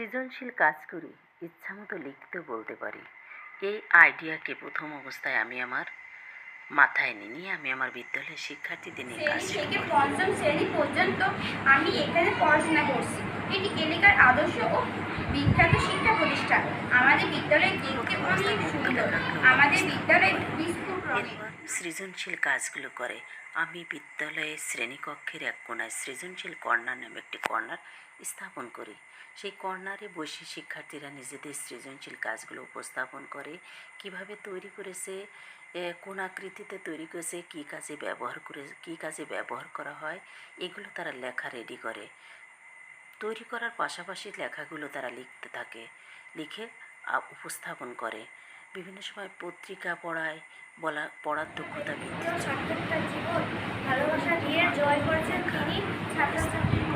সৃজনশীল কাজ করি ইচ্ছামতো লিখতেও বলতে পারি। এই আইডিয়াকে প্রথম অবস্থায় আমি আমার মাথায় নিয়ে নিয়ে আমি আমার বিদ্যালয়ের শিক্ষার্থীদের নিয়ে কাজ থেকে পঞ্চম শ্রেণি পর্যন্ত আমি এখানে পড়াশোনা করছি। এটি এলাকার আদর্শ ও বিখ্যাত শিক্ষা প্রতিষ্ঠান। আমাদের বিদ্যালয় দেখতে অনেক সুন্দর। আমাদের বিদ্যালয়ে সৃজনশীল কাজগুলো করে। আমি বিদ্যালয়ে শ্রেণীকক্ষের এক কোনায় সৃজনশীল কর্নার নামে একটি কর্নার স্থাপন করি। সেই কর্নারে বসে শিক্ষার্থীরা নিজেদের সৃজনশীল কাজগুলো উপস্থাপন করে, কীভাবে তৈরি করেছে কোন আকৃতিতে তৈরি করেছে, কী কাজে ব্যবহার করে, কী কাজে ব্যবহার করা হয়, এগুলো তারা লেখা রেডি করে। তৈরি করার পাশাপাশি লেখাগুলো তারা লিখতে থাকে, লিখে উপস্থাপন করে। বিভিন্ন সময় পত্রিকা পড়ায় বলা পড়ার দক্ষতা জন্য জীবন ভালোবাসা দিয়ে জয় করেছেন তিনি। ছাত্রছাত্রীর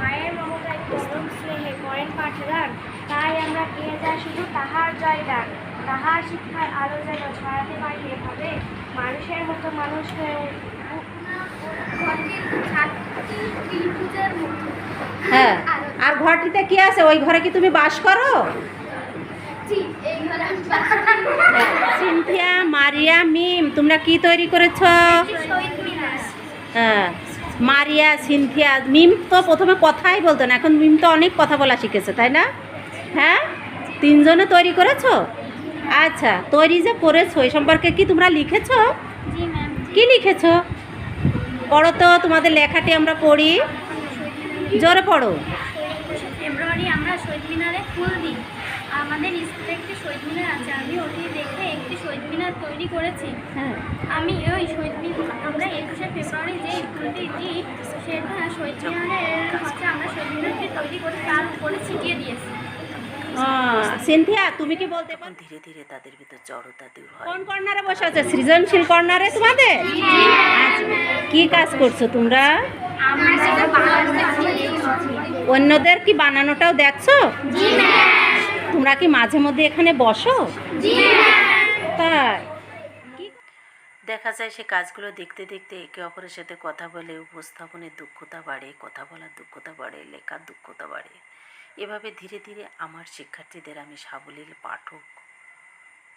মায়ের মমতায় পরম স্নেহে করেন পাঠদান। তাই আমরা পেয়ে যাই শুধু তাহার জয়দান তাহার শিক্ষার আলো যেন ছড়াতে পারি এভাবে মানুষের মতো মানুষ হয়ে হ্যাঁ আর ঘরটিতে কি আছে? ওই ঘরে কি তুমি বাস করো? জি, এই ঘরে আমি বাস সিনথিয়া মারিয়া মিম তোমরা কি তৈরি করেছ? হ্যাঁ মারিয়া সিনথিয়া মিম তো প্রথমে কথাই বলতো না এখন মিম তো অনেক কথা বলা শিখেছে তাই না? হ্যাঁ তিনজনে তৈরি করেছ? আচ্ছা তৈরি যে করেছ এই সম্পর্কে কি তোমরা লিখেছো? কি লিখেছো? পড়ো তো তোমাদের লেখাটি আমরা পড়ি। জোরে পড়ো। ফেব্রুয়ারি আমরা শহীদ মিনারে ফুল দিই। আমাদের স্কুলে একটি শহীদ মিনার আছে আমি ওটি দেখে একটি শহীদ মিনার তৈরি করেছি। হ্যাঁ। আমি ওই শহীদ মিনার আমরা একুশে ফেব্রুয়ারি যে ফুলটি দিই সেটা শহীদ মিনারের হচ্ছে আমরা শহীদ মিনারটি তৈরি করে তার উপরে ছিটিয়ে দিয়েছি। সিনথিয়া তুমি কি বলতে তখন পারো ধীরে ধীরে তাদের ভিতর জড়তা দূর হয়। কোন কর্নারে বসে আছে? সৃজনশীল কর্নারে তোমাদের? কি কাজ করছ তোমরা? আমরা সেটা বাংলাদেশে অন্যদের কি বানানোটাও দেখছ? তোমরা কি মাঝে মধ্যে এখানে বসো? তাই। দেখা যায় সে কাজগুলো দেখতে দেখতে একে অপরের সাথে কথা বলে উপস্থাপনের দক্ষতা বাড়ে কথা বলার দক্ষতা বাড়ে লেখার দক্ষতা বাড়ে। এভাবে ধীরে ধীরে আমার শিক্ষার্থীদের আমি সাবলীল পাঠক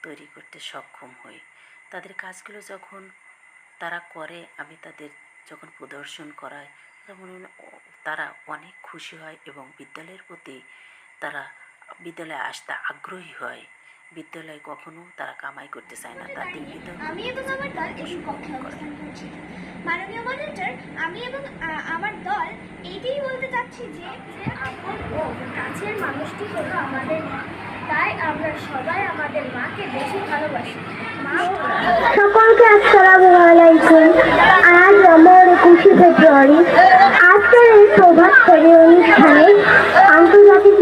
তৈরি করতে সক্ষম হই। তাদের কাজগুলো যখন তারা করে আমি তাদের যখন প্রদর্শন করাই তখন তারা অনেক খুশি হয় এবং বিদ্যালয়ের প্রতি তারা বিদ্যালয়ে আসতে আগ্রহী হয়। বিদ্যালয়ে কখনো তারা কামাই করতে চায় না তাদের ভিতর আমি এবং আমার দল এই কক্ষে অবস্থান করছি। মাননীয় মনিটর আমি এবং আমার দল এইটাই বলতে চাচ্ছি যে আপন ও কাছের মানুষটি হলো আমাদের মা। তাই আমরা সবাই আমাদের মাকে বেশি ভালোবাসি। সকলকে আসসালামু আলাইকুম। আজ আমার একুশে ফেব্রুয়ারি আজকের এই প্রভাত ফেরি অনুষ্ঠানে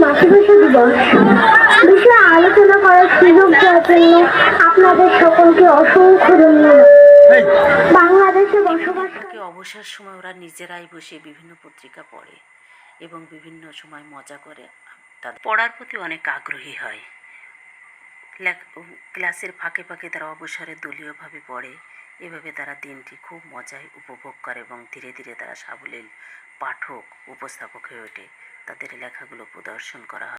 মাতৃভাষা দিবস বিষয়ে আলোচনা করার সুযোগ দেওয়ার জন্য আপনাদের সকলকে অসংখ্য ধন্যবাদ। বাংলাদেশে বসবাস থাকে অবসর সময় ওরা নিজেরাই বসে বিভিন্ন পত্রিকা পড়ে এবং বিভিন্ন সময় মজা করে তাদের পড়ার প্রতি অনেক আগ্রহী হয়। লেখ- ক্লাসের ফাঁকে ফাঁকে তারা অবসরে দলীয়ভাবে পড়ে। এভাবে তারা দিনটি খুব মজায় উপভোগ করে এবং ধীরে ধীরে তারা সাবলীল পাঠক উপস্থাপক হয়ে ওঠে। তাদের লেখাগুলো প্রদর্শন করা হয়।